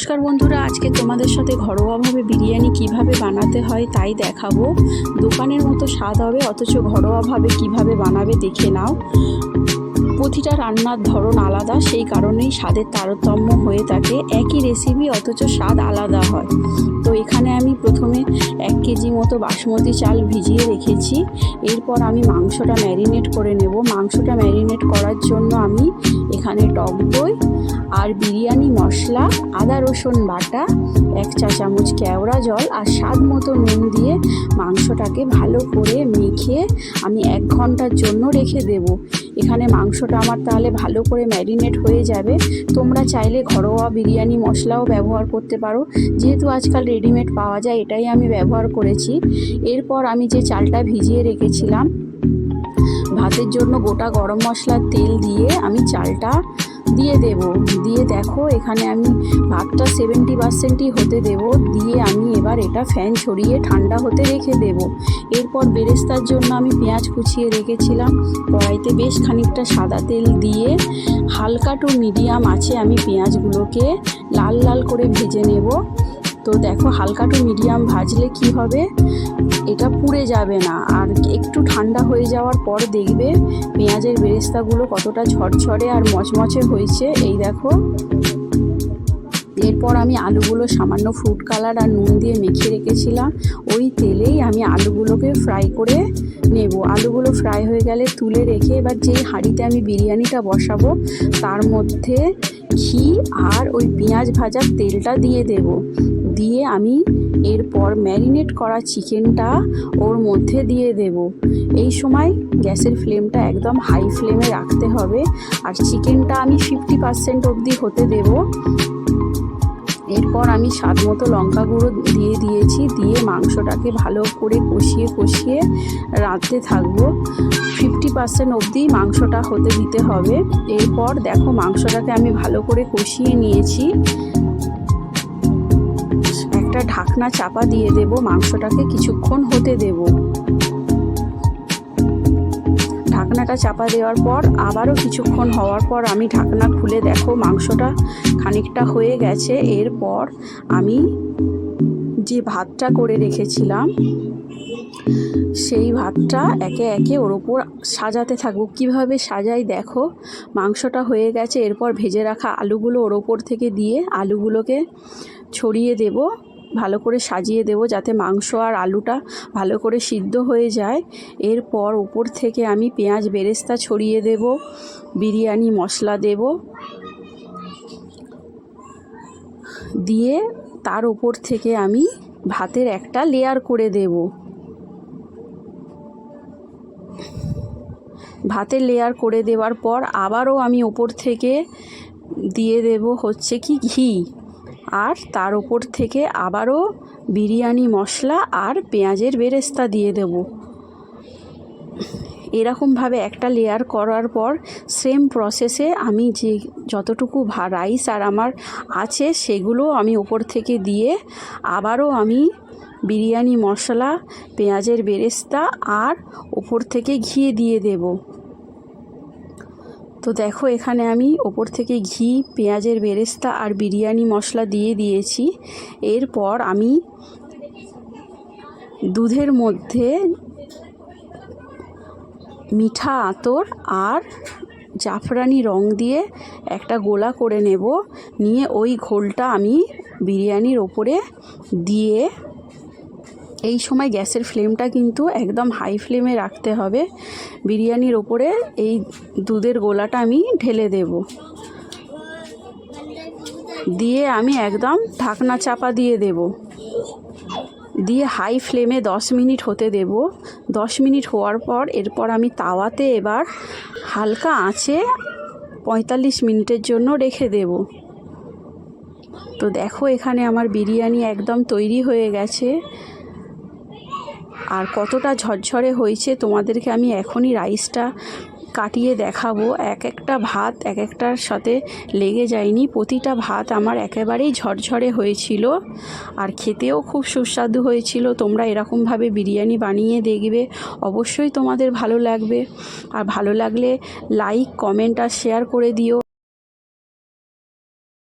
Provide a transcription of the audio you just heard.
নমস্কার বন্ধুরা, আজকে তোমাদের সাথে ঘরোয়াভাবে বিরিয়ানি কীভাবে বানাতে হয় তাই দেখাবো। দোকানের মতো স্বাদ হবে, অথচ ঘরোয়াভাবে কীভাবে বানাবে দেখে নাও। প্রতিটা রান্নার ধরন আলাদা, সেই কারণেই স্বাদের তারতম্য হয়ে থাকে। একই রেসিপি অথচ স্বাদ আলাদা হয়। তো এখানে আমি প্রথমে এক কেজি মতো বাসমতি চাল ভিজিয়ে রেখেছি। এরপর আমি মাংসটা ম্যারিনেট করে নেব। মাংসটা ম্যারিনেট করার জন্য আমি এখানে টক দই আর বিরিয়ানি, মশলা, আদা, রসুন বাটা, এক চা চামচ কেওড়া জল আর স্বাদ মতো নুন দিয়ে মাংসটাকে ভালো করে মেখে আমি এক ঘণ্টার জন্য রেখে দেব। এখানে মাংসটা আমার তাহলে ভালো করে ম্যারিনেট হয়ে যাবে। তোমরা চাইলে ঘরোয়া বিরিয়ানি, মশলাও ব্যবহার করতে পারো। যেহেতু আজকাল রেডিমেড পাওয়া যায়, এটাই আমি ব্যবহার করেছি। এরপর আমি যে চালটা ভিজিয়ে রেখেছিলাম, ভাতের জন্য গোটা গরম মশলার তেল দিয়ে আমি চালটা দিয়ে দেব। দিয়ে দেখো, এখানে আমি ভাতটা সেভেন্টি পার্সেন্টই হতে দেব। দিয়ে আমি এবার এটা ফ্যান ছড়িয়ে ঠান্ডা হতে রেখে দেব। এরপর বেরেস্তার জন্য আমি পেঁয়াজ কুচিয়ে রেখেছিলাম। কড়াইতে বেশ খানিকটা সাদা তেল দিয়ে হালকা টু মিডিয়াম আছে আমি পেঁয়াজগুলোকে লাল লাল করে ভেজে নেব। তো দেখো, হালকা টু মিডিয়াম ভাজলে কি হবে? এটা পুড়ে যাবে না। আর একটু ঠান্ডা হয়ে যাওয়ার পর দেখবে পেঁয়াজের বেরেস্তাগুলো কতটা ঝরঝরে আর মচমচে হয়েছে। এই দেখো। এরপর আমি আলুগুলো সামান্য ফ্রুট কালার আর নুন দিয়ে মেখে রেখেছিলাম। ওই তেলেই আমি আলুগুলোকে ফ্রাই করে নেব। আলুগুলো ফ্রাই হয়ে গেলে তুলে রেখে এবার যেই হাঁড়িতে আমি বিরিয়ানিটা বসাবো, তার মধ্যে ঘি আর ওই পেঁয়াজ ভাজার তেলটা দিয়ে দেব। দিয়ে আমি এরপর ম্যারিনেট করা চিকেনটা ওর মধ্যে দিয়ে দেব। এই সময় গ্যাসের ফ্লেমটা একদম হাই ফ্লেমে রাখতে হবে। আর চিকেনটা আমি ফিফটি পার্সেন্ট অবধি হতে দেব। এরপর আমি স্বাদ মতো লঙ্কা গুঁড়ো দিয়ে দিয়েছি, দিয়ে মাংসটাকে ভালো করে কষিয়ে কষিয়ে রাঁধতে থাকব। ফিফটি পার্সেন্ট অবধি মাংসটা হতে দিতে হবে। এরপর দেখো মাংসটাকে আমি ভালো করে কষিয়ে নিয়েছি। একটা ঢাকনা চাপা দিয়ে দেব, মাংসটাকে কিছুক্ষণ হতে দেব। ঢাকনাটা চাপা দেওয়ার পর আবারও কিছুক্ষণ হওয়ার পর আমি ঢাকনা খুলে দেখো, মাংসটা খানিকটা হয়ে গেছে। এরপর আমি যে ভাতটা করে রেখেছিলাম, সেই ভাতটা একে একে ওর ওপর সাজাতে থাকব। কীভাবে সাজাই দেখো, মাংসটা হয়ে গেছে। এরপর ভেজে রাখা আলুগুলো ওর ওপর থেকে দিয়ে আলুগুলোকে ছড়িয়ে দেব। ভালো করে সাজিয়ে দেব যাতে মাংস আর আলুটা ভালো করে সিদ্ধ হয়ে যায়। এরপর উপর থেকে আমি পেঁয়াজ বেরেস্তা ছড়িয়ে দেব, বিরিয়ানি মশলা দেব। দিয়ে তার উপর থেকে আমি ভাতের একটা লেয়ার করে দেব। ভাতের লেয়ার করে দেওয়ার পর আবারও আমি ওপর থেকে দিয়ে দেব হচ্ছে কি ঘি। আর তার উপর থেকে আবারও বিরিয়ানি মশলা আর পেঁয়াজের বেরেস্তা দিয়ে দেব। এরকমভাবে একটা লেয়ার করার পর সেম প্রসেসে আমি যে যতটুকু ভা রাইস আর আমার আছে সেগুলো আমি ওপর থেকে দিয়ে আবারও আমি বিরিয়ানি মশলা, পেঁয়াজের বেরেস্তা আর ওপর থেকে ঘি দিয়ে দেবো। তো দেখো, এখানে আমি ওপর থেকে ঘি, পেঁয়াজের বেরেস্তা আর বিরিয়ানি মশলা দিয়ে দিয়েছি। এরপর আমি দুধের মধ্যে মিঠা আতর আর জাফরানি রং দিয়ে একটা গোলা করে নেব। নিয়ে ওই ঘোলটা আমি বিরিয়ানির ওপরে দিয়ে এই সময় গ্যাসের ফ্লেমটা কিন্তু একদম হাই ফ্লেমে রাখতে হবে। বিরিয়ানির ওপরে এই দুধের গোলাটা আমি ঢেলে দেব। দিয়ে আমি একদম ঢাকনা চাপা দিয়ে দেব। দিয়ে হাই ফ্লেমে দশ মিনিট হতে দেব। দশ মিনিট হওয়ার পর এরপর আমি তাওয়াতে এবার হালকা আঁচে পঁয়তাল্লিশ মিনিটের জন্য রেখে দেব। তো দেখো এখানে আমার বিরিয়ানি একদম তৈরি হয়ে গেছে। আর কতটা ঝরঝরে হয়েছে তোমাদেরকে আমি এখনই রাইসটা কাটিয়ে দেখাবো। এক একটা ভাত এক একটার সাথে লেগে যায়নি। প্রতিটা ভাত আমার একেবারেই ঝরঝরে হয়েছিল আর খেতেও খুব সুস্বাদু হয়েছিল। তোমরা এরকমভাবে বিরিয়ানি বানিয়ে দেখবে। অবশ্যই তোমাদের ভালো লাগবে। আর ভালো লাগলে লাইক কমেন্ট আর শেয়ার করে দিও।